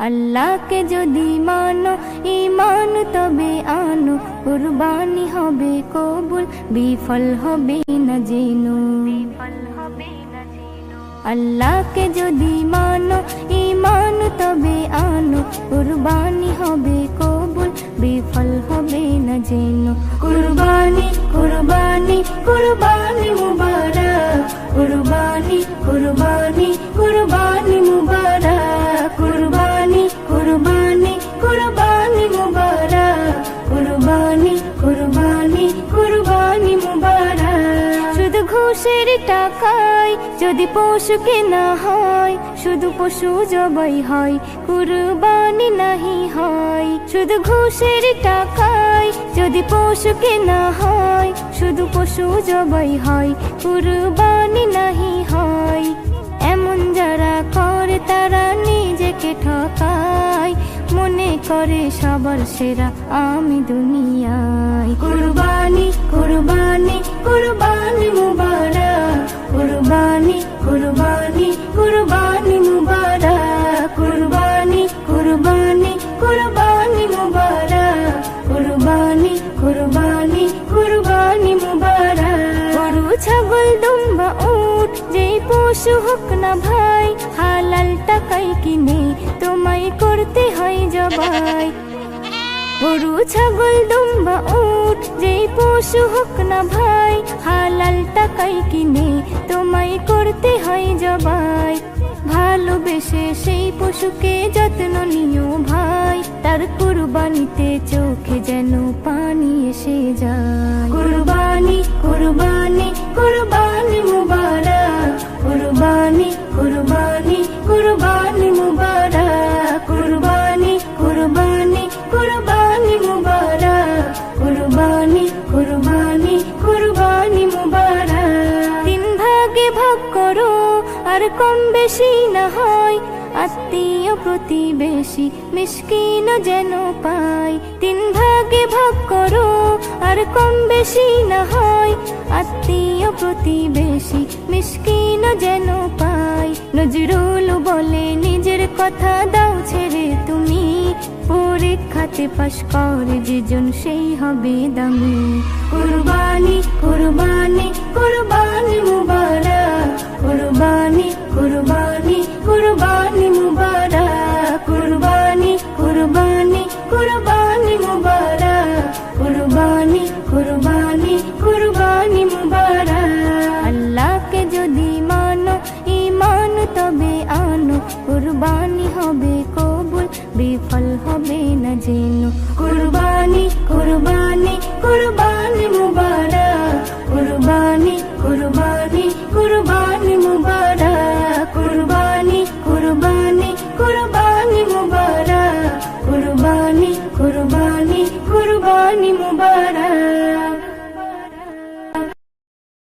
আল্লাহকে যদি মানো ইমান তবে আনো। কুরবানি হবে কবুল, বিফল হবে না জেনো। আল্লাহকে যদি মানো ইমান তবে আনো। কুরবানি হবে কবুল, বিফল হবে না জেনো। কুরবানি কুরবানি কুরবানি মুবারক। কুরবানি ঘুষের টাকায় যদি পশু কেনা হয়, শুধু পশু জবাই হয়, কুরবানি নাহি হয়। শুধু ঘুষের টাকায় যদি পশু কেনা হয়, শুধু পশু জবাই হয়, কুরবানি নাহি হয়। এমন যারা করে তারা নিজেকে ঠকায়, মনে করে সবার সেরা আমি দুনিয়ায়। কুরবানি কুরবানি কুরবানি মুবারক, কুরবানি কুরবানি কুরবানি মুবারক, কুরবানি কুরবানি কুরবানি মুবারক, কুরবানি কুরবানি কুরবানি মুবারক। গরু, ছাগল, দুম্বা, উট, যেই পশু হোক না ভাই, হালাল টাকাই কিনে তোমায় করতে হয় জবাই। গরু, ছাগল, দুম্বা উঠ যেই পশু হোক না ভাই, হালাল টাকাই কিনে তোমায় করতে হয় জবাই। ভালোবেসে সেই পশুকে যত্ন নিও ভাই, তার কুরবানিতে চোখে যেন পানি এসে যায়। আর কম বেশি না হয়। আত্মীয় প্রতিবেশী মিসকিন যেন পাই তিন ভাগে ভাগ করো, আর কম বেশি না হয়। আত্মীয় প্রতিবেশী মিসকিন যেন পাই নজরুল বলে, নিজের কথা দাও ছেড়ে তুমি পরীক্ষাতে পাশ করে, যেজন সেই হবে দামি। কুরবানি কুরবানি কুরবানি মুবারক। কুরবানি কুরবানি কুরবানি মুবারক। কুরবানি কুরবানি কুরবানি মুবারক। কুরবানি কুরবানি কুরবানি মুবারক। আল্লাহকে যদি মানো ইমান তবে আনো। কুরবানি হবে কবুল বিফল হবে না যেন। কুরবানি কুরবানি কুরবানি মুবারক।